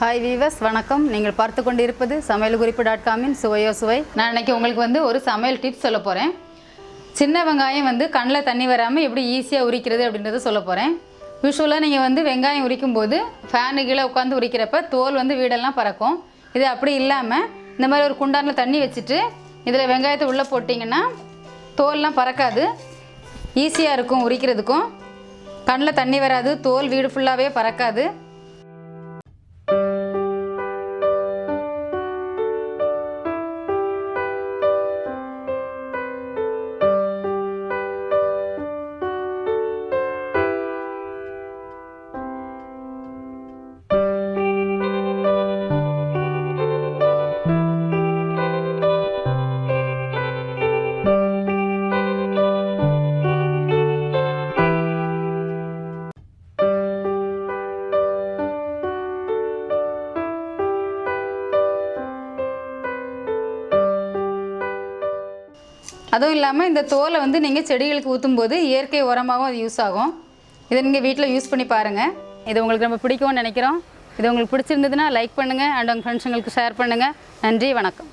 Hi viewers வணக்கம். நீங்கள் பார்த்து கொண்டிருப்பது சமையல் குறிப்பு டாட் காமின் சுவையோ சுவை. நான் இன்றைக்கி உங்களுக்கு வந்து ஒரு சமையல் டிப்ஸ் சொல்ல போகிறேன் சின்ன வெங்காயம் வந்து கண்ணில் தண்ணி வராமல் எப்படி ஈஸியாக உரிக்கிறது அப்படின்றத சொல்ல போகிறேன் யூஸ்வலாக நீங்கள் வந்து வெங்காயம் உரிக்கும் போது ஃபேனு கீழே உட்காந்து உரிக்கிறப்ப தோல் வந்து வீடெல்லாம் பறக்கும். இது அப்படி இல்லாமல் இந்த மாதிரி ஒரு குண்டானில் தண்ணி வச்சுட்டு இதில் வெங்காயத்தை உள்ளே போட்டிங்கன்னா தோல்லாம் பறக்காது. ஈஸியாக இருக்கும் உரிக்கிறதுக்கும். கண்ணில் தண்ணி வராது. தோல் வீடு ஃபுல்லாகவே பறக்காது. அதுவும் இல்லாமல் இந்த தோலை வந்து நீங்கள் செடிகளுக்கு ஊற்றும்போது இயற்கை உரமாகவும் அது யூஸ் ஆகும். இதை நீங்கள் வீட்டில் யூஸ் பண்ணி பாருங்கள் இது உங்களுக்கு ரொம்ப பிடிக்கும்னு நினைக்கிறோம். இது உங்களுக்கு பிடிச்சிருந்ததுன்னா லைக் பண்ணுங்கள் அண்ட் உங்கள் ஃப்ரெண்ட்ஸுங்களுக்கு ஷேர் பண்ணுங்கள் நன்றி வணக்கம்.